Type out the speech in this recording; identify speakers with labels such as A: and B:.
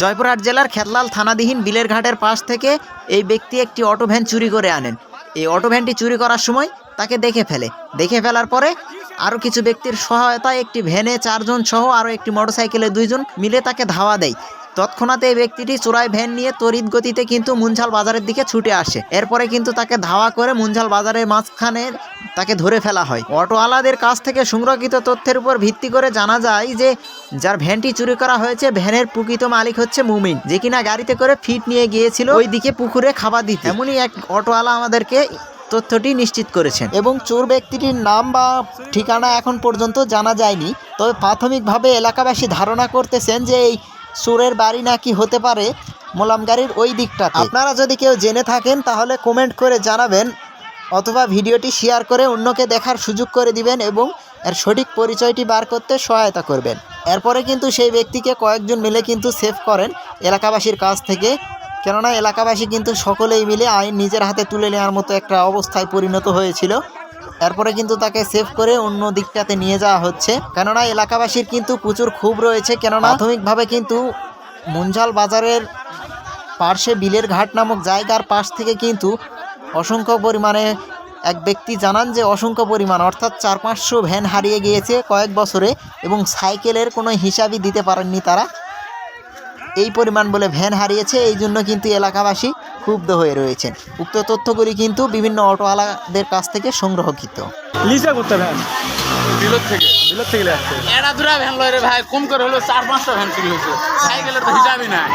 A: জয়পুরহাট জেলার খেতলাল থানাধীন বিলের ঘাটের পাশ থেকে এই ব্যক্তি একটি অটো ভ্যান চুরি করে আনেন। এই অটো ভ্যানটি চুরি করার সময় তাকে দেখে ফেলে। দেখে ফেলার পরে আরও কিছু ব্যক্তির সহায়তায় একটি ভ্যানে চারজন সহ আরও একটি মোটরসাইকেলে দুইজন মিলে তাকে ধাওয়া দেয়। তৎক্ষণাৎ এই ব্যক্তিটি চোরাই ভ্যান নিয়ে তড়িৎ গতিতে কিন্তু মুনঝাল বাজারের দিকে ছুটে আসে। এরপরে কিন্তু তাকে ধাওয়া করে মুঞ্ঝাল বাজারের মাঝখানে তাকে ধরে ফেলা হয়। অটোওয়ালাদের কাছ থেকে সংরক্ষিত তথ্যের উপর ভিত্তি করে জানা যায় যে, যার ভ্যানটি চুরি করা হয়েছে, ভ্যানের প্রকৃত মালিক হচ্ছে মুমিন, যে কিনা গাড়িতে করে ফিট নিয়ে গিয়েছিল ওই দিকে পুকুরে খাবার দিতে। এমনই এক অটোওয়ালা আমাদেরকে তথ্যটি নিশ্চিত করেছেন। এবং চোর ব্যক্তিটির নাম বা ঠিকানা এখন পর্যন্ত জানা যায়নি। তবে প্রাথমিকভাবে এলাকাবাসী ধারণা করতেছেন যে এই চোরের বাড়ি নাকি হতে পারে মোলামগাড়ির ওই দিকটাতে। আপনারা যদি কেউ জেনে থাকেন, তাহলে কমেন্ট করে জানাবেন অথবা ভিডিওটি শেয়ার করে অন্যকে দেখার সুযোগ করে দিবেন এবং এর সঠিক পরিচয়টি বার করতে সহায়তা করবেন। এরপরে কিন্তু সেই ব্যক্তিকে কয়েকজন মিলে কিন্তু সেভ করেন এলাকাবাসীর কাছ থেকে। কেননা, এলাকাবাসী কিন্তু সকলেই মিলে আইন নিজের হাতে তুলে নেওয়ার মতো একটা অবস্থায় পরিণত হয়েছিল। এরপরে কিন্তু তাকে সেভ করে অন্য দিকটাতে নিয়ে যাওয়া হচ্ছে। কেননা এলাকাবাসীর কিন্তু প্রচুর ক্ষোভ রয়েছে, কেননা প্রাথমিকভাবে কিন্তু মুঞ্জাল বাজারের পার্শ্বে বিলের ঘাট নামক জায়গার পাশ থেকে কিন্তু অসংখ্য পরিমাণে এক ব্যক্তি জানান যে অসংখ্য পরিমাণ, অর্থাৎ চার পাঁচশো ভ্যান হারিয়ে গিয়েছে কয়েক বছরে এবং সাইকেলের কোনো হিসাবই দিতে পারেননি তারা। এই পরিমাণ বলে ভ্যান হারিয়েছে এই জন্য কিন্তু এলাকাবাসী ক্ষুব্ধ হয়ে রয়েছেন। উক্ত তথ্যগুলি কিন্তু বিভিন্ন অটোওয়ালাদের কাছ থেকে সংগ্রহকৃত।
B: করতে ভ্যান।
C: বিলত থেকে।
B: বিলের থেকে নিয়ে
C: এটা দুটা ভ্যান লয় রে ভাই কম করে হলো চার পাঁচটা ভ্যান চুরি হয়েছে। সাইকেলের তো হিসাবই নাই।